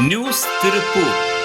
News Tiruppur.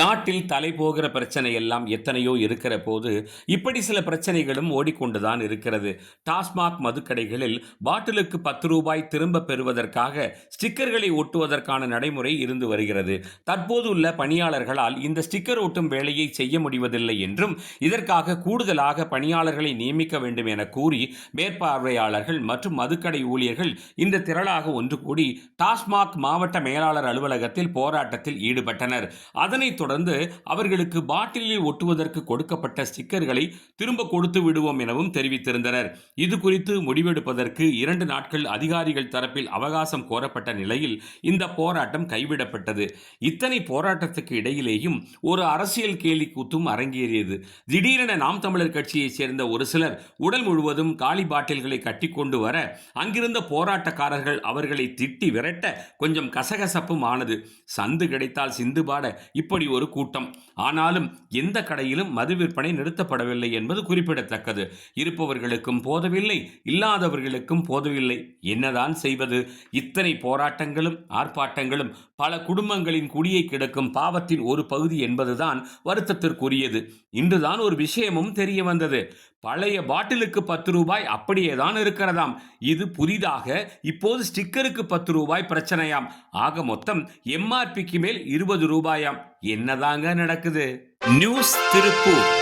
நாட்டில் தலைபோகிற பிரச்சனை எல்லாம் எத்தனையோ இருக்கிற போது இப்படி சில பிரச்சனைகளும் ஓடிக்கொண்டுதான் இருக்கிறது. டாஸ்மாக் மதுக்கடைகளில் பாட்டிலுக்கு பத்து ரூபாய் திரும்ப பெறுவதற்காக ஸ்டிக்கர்களை ஒட்டுவதற்கான நடைமுறை இருந்து வருகிறது. தற்போது உள்ள பணியாளர்களால் இந்த ஸ்டிக்கர் ஒட்டும் வேலையை செய்ய முடிவதில்லை என்றும் இதற்காக கூடுதலாக பணியாளர்களை நியமிக்க வேண்டும் என கூறி மேற்பார்வையாளர்கள் மற்றும் மதுக்கடை ஊழியர்கள் இந்த திரளாக ஒன்று கூடி டாஸ்மாக் மாவட்ட மேலாளர் அலுவலகத்தில் போராட்டத்தில் ஈடுபட்டனர். அதனைத் தொடர்ந்து அவர்களுக்கு பாட்டிலில் ஒட்டுவதற்கு கொடுக்கப்பட்ட ஸ்டிக்கர்களை திரும்ப கொடுத்து விடுவோம் எனவும் தெரிவித்திருந்தனர். இது குறித்து முடிவெடுப்பதற்கு இரண்டு நாட்கள் அதிகாரிகள் தரப்பில் அவகாசம் கோரப்பட்ட நிலையில் இந்த போராட்டம் கைவிடப்பட்டது. இத்தனை போராட்டத்துக்கு இடையிலேயும் ஒரு அரசியல் கேலி கூத்தும் அரங்கேறியது. திடீரென நாம் தமிழர் கட்சியைச் சேர்ந்த ஒரு சிலர் உடல் முழுவதும் காலி பாட்டில்களை கட்டிக்கொண்டு வர அங்கிருந்த போராட்டக்காரர்கள் அவர்களை திட்டி விரட்ட கொஞ்சம் கசகசப்பும் ஆனது. சந்து கிடைத்தால் சிந்து பாட இப்படி ஒரு கூட்டம். ஆனாலும் எந்த கடையிலும் மது விற்பனை நிறுத்தப்படவில்லை என்பது குறிப்பிடத்தக்கது. இருப்பவர்களுக்கும் போதவில்லை இல்லாதவர்களுக்கும் போதவில்லை. என்னதான் செய்வது? இத்தனை போராட்டங்களும் ஆர்ப்பாட்டங்களும் பல குடும்பங்களின் குடியை கிடக்கும் பாவத்தின் ஒரு பகுதி என்பதுதான் வருத்தத்திற்குரியது. இன்றுதான் ஒரு விஷயமும் தெரிய வந்தது. பழைய பாட்டிலுக்கு பத்து ரூபாய் அப்படியே தான் இருக்கிறதாம். இது புதிதாக இப்போது ஸ்டிக்கருக்கு பத்து ரூபாய் பிரச்சனையாம். ஆக மொத்தம் எம்ஆர்பிக்கு மேல் இருபது ரூபாயாம். என்னதாங்க நடக்குது? நியூஸ் திருப்பூர்.